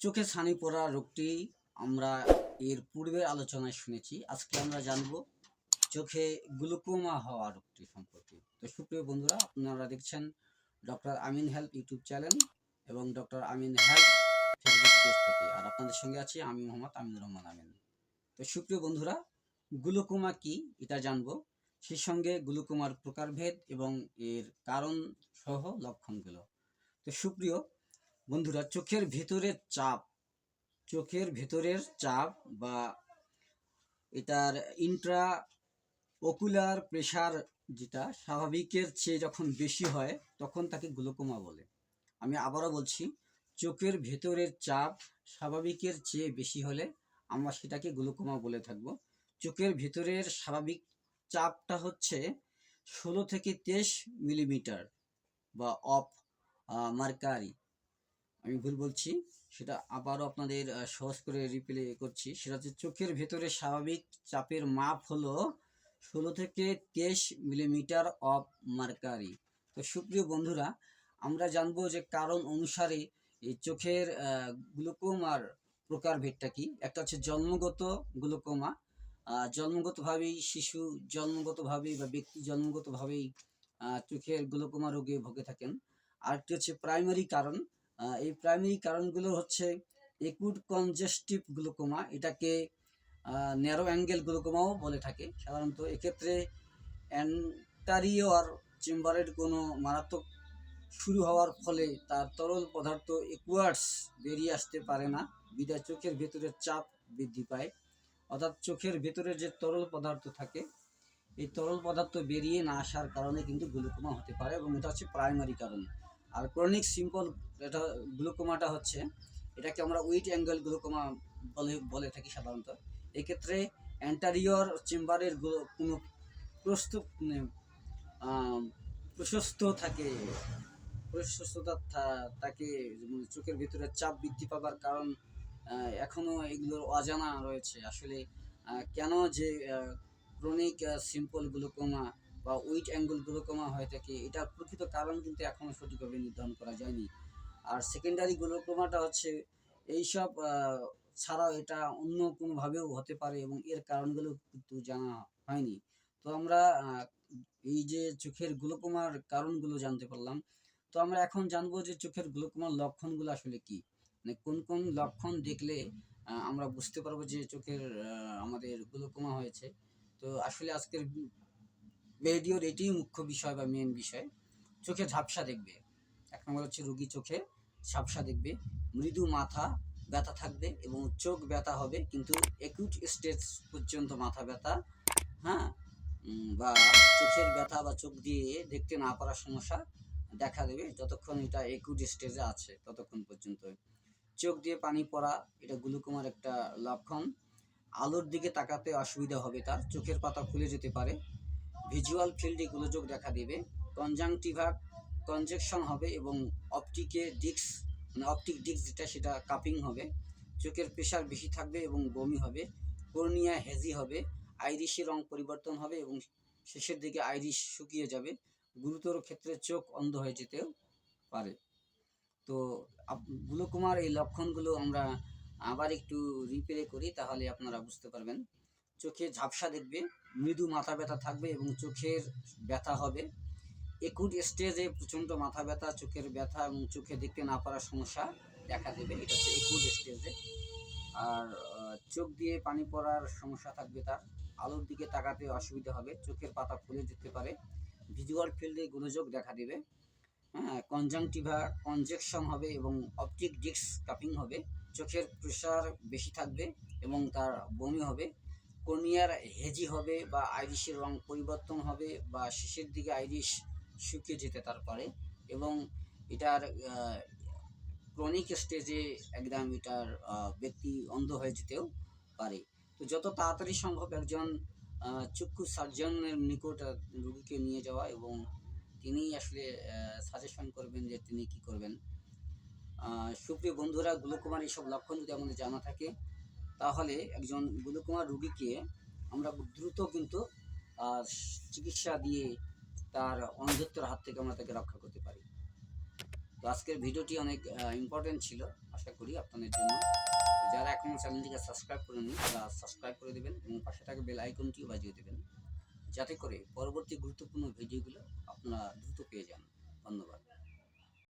চোখে ছানি পড়া রোগটি আমরা এর পূর্বের আলোচনায় শুনেছি। আজকে আমরা জানব চোখে গ্লুকোমা হওয়া রোগটি সম্পর্কে। তো সুপ্রিয় বন্ধুরা, আপনারা দেখছেন doctor Amin help YouTube channel এবং doctor Amin help Facebook page থেকে। আর আপনাদের সঙ্গে আছি আমি মোহাম্মদ আমিনুর রহমান আমিন। তো সুপ্রিয় বন্ধুরা, গ্লুকোমা কি এটা জানব। সেই সঙ্গে গ্লুকোমার প্রকারভেদ এবং এর কারণ সহ লক্ষণগুলো। তো সুপ্রিয় বন্ধুরা, চোখের ভেতরের চাপ, চোখের ভেতরের চাপ বা এটার ইন্ট্রা ওকুলার প্রেশার যেটা স্বাভাবিকের চেয়ে যখন বেশি হয়, তখন তাকে গ্লুকোমা বলে। আমি আবারও বলছি, চোখের ভেতরের চাপ স্বাভাবিকের চেয়ে বেশি হলে আমরা সেটাকে গ্লুকোমা বলে থাকব। চোখের ভেতরের স্বাভাবিক চাপটা হচ্ছে ষোলো থেকে তেইশ মিলিমিটার বা অফ মার্কারি। আমি ভুল বলছি, সেটা আবারও আপনাদের সহজ করে রিপ্লে করছি। সেটা হচ্ছে চোখের ভেতরে স্বাভাবিক চাপের মাপ হলো ষোলো থেকে তেইশ মিলিমিটার অফ মার্কারি তো সুপ্রিয় বন্ধুরা, আমরা জানব যে কারণ অনুসারে এই চোখের গ্লুকোমার প্রকারভেদটা কি? একটা হচ্ছে জন্মগত গ্লুকোমা জন্মগতভাবেই শিশু জন্মগতভাবেই বা ব্যক্তি জন্মগতভাবেই চোখের গ্লুকোমা রোগে ভুগে থাকেন। আরেকটি হচ্ছে প্রাইমারি কারণ এই প্রাইমারি কারণগুলো হচ্ছে একুট কনজেস্টিভ গ্লুকোমা এটাকে ন্যারো অ্যাঙ্গেল গ্লুকোমাও বলে থাকে। সাধারণত এক্ষেত্রে অ্যান্টারিওর চেম্বারের কোনো মারাত্মক শুরু হওয়ার ফলে তার তরল পদার্থ একুয়ার্স বেরিয়ে আসতে পারে না। বিদায় চোখের ভেতরের চাপ বৃদ্ধি পায়। অর্থাৎ চোখের ভেতরে যে তরল পদার্থ থাকে, এই তরল পদার্থ বেরিয়ে না আসার কারণে কিন্তু গ্লুকোমা হতে পারে এবং এটা হচ্ছে প্রাইমারি কারণ। আর ক্রনিক সিম্পল এটা গ্লুকোমাটা হচ্ছে এটাকে আমরা উইট অ্যাঙ্গেল গ্লুকোমা বলে বলে থাকি সাধারণত। এক্ষেত্রে অ্যান্টারিয়র চেম্বারের কোনো প্রস্তুত মানে, প্রশস্ত থাকে প্রশস্ততা তাকে চোখের ভিতরে চাপ বৃদ্ধি পাবার কারণ এখনও এখনও এগুলোর অজানা রয়েছে। আসলে কেন যে ক্রনিক সিম্পল গ্লুকোমা বা উইট অ্যাঙ্গেল গ্লুকোমা হয়ে থাকে এটার প্রকৃত কারণ কিন্তু এখনও সঠিকভাবে নির্ধারণ করা যায়নি। আর সেকেন্ডারি গ্লুকোমাটা হচ্ছে এইসব ছাড়াও এটা অন্য কোনোভাবেও হতে পারে এবং এর কারণগুলো কিন্তু জানা হয়নি। তো আমরা এই যে চোখের গ্লুকোমার কারণগুলো জানতে পারলাম, তো আমরা এখন জানব যে চোখের গ্লুকোমার লক্ষণগুলো আসলে কি? মানে কোন কোন লক্ষণ দেখলে আমরা বুঝতে পারব যে চোখের আমাদের গ্লুকোমা হয়েছে। তো আসলে আজকের ভিডিওর এটাই মুখ্য বিষয় বা মেন বিষয়। চোখে ঝাপসা দেখবে। এক নম্বর হচ্ছে রুগী চোখে ঝাপসা দেখবে। মৃদু মাথা ব্যথা থাকবে এবং চোখ ব্যথা হবে, কিন্তু একুট স্টেজ পর্যন্ত মাথা ব্যথা হ্যাঁ? বা চোখের ব্যথা বা চোখ দিয়ে দেখতে না পারার সমস্যা দেখা দেবে। যতক্ষণ এটা একুট স্টেজে আছে, ততক্ষণ পর্যন্ত। চোখ দিয়ে পানি পড়া, এটা গ্লুকোমার একটা লক্ষণ। আলোর দিকে তাকাতে অসুবিধা হবে তার। চোখের পাতা খুলে যেতে পারে। ভিজুয়াল ফিল্ডে গোলযোগ দেখা দেবে। কনজাংটিভা কনজেকশন হবে এবং অপটিকে ডিস্ক মানে অপটিক ডিস্ক যেটা সেটা কাপিং হবে। চোখের প্রেশার বেশি থাকবে এবং বমি হবে। কর্নিয়া হেজি হবে। আইরিশের রং পরিবর্তন হবে এবং শেষের দিকে আইরিশ শুকিয়ে যাবে। গুরুতর ক্ষেত্রে চোখ অন্ধ হয়ে যেতেও পারে। তো গ্লুকোমার, এই লক্ষণগুলো আমরা আবার একটু রিপ্লে করি, তাহলে আপনারা বুঝতে পারবেন। চোখে ঝাপসা দেখবে, মৃদু মাথা ব্যথা থাকবে এবং চোখের ব্যথা হবে। একুট স্টেজে প্রচণ্ড মাথা ব্যথা, চোখের ব্যথা এবং চোখে দেখতে না পারার সমস্যা দেখা দেবে। এটা হচ্ছে একুট স্টেজে আর চোখ দিয়ে পানি পড়ার সমস্যা থাকবে তার। আলোর দিকে তাকাতে অসুবিধা হবে, চোখের পাতা ফুলে যেতে পারে। ভিজুয়াল ফিল্ডে গোলযোগ দেখা দেবে। হ্যাঁ কনজাংটিভা কনজেকশন হবে এবং অপটিক ডিস্ক কাপিং হবে। চোখের প্রেশার বেশি থাকবে এবং তার বমি হবে। কর্নিয়ার হেজি হবে বা আইরিশের রং পরিবর্তন হবে বা শেষের দিকে আইরিশ শুকিয়ে যেতে তার পারে এবং এটার ক্রনিক স্টেজে একদম এটার ব্যক্তি অন্ধ হয়ে যেতেও পারে। তো যত তাড়াতাড়ি সম্ভব একজন চক্ষু সার্জনের নিকট রুগীকে নিয়ে যাওয়া এবং তিনি আসলে সাজেশন করবেন যে তিনি কি করবেন। সুপ্রিয় বন্ধুরা, গ্লুকোমার, এইসব লক্ষণ যদি আমাদের জানা থাকে তাহলে একজন গ্লুকোমার রুগীকে আমরা দ্রুত কিন্তু চিকিৎসা দিয়ে তার অন্ধত্বের হাত থেকে আমরা তাকে রক্ষা করতে পারি। তো আজকের ভিডিওটি অনেক ইম্পর্টেন্ট ছিল। আশা করি আপনাদের জন্য। যারা এখনও চ্যানেলটিকে সাবস্ক্রাইব করেনি তারা সাবস্ক্রাইব করে দেবেন এবং পাশে থাকা বেল আইকনটিও বাজিয়ে দেবেন। যাতে করে পরবর্তী গুরুত্বপূর্ণ ভিডিওগুলো আপনারা দ্রুত পেয়ে যান। ধন্যবাদ।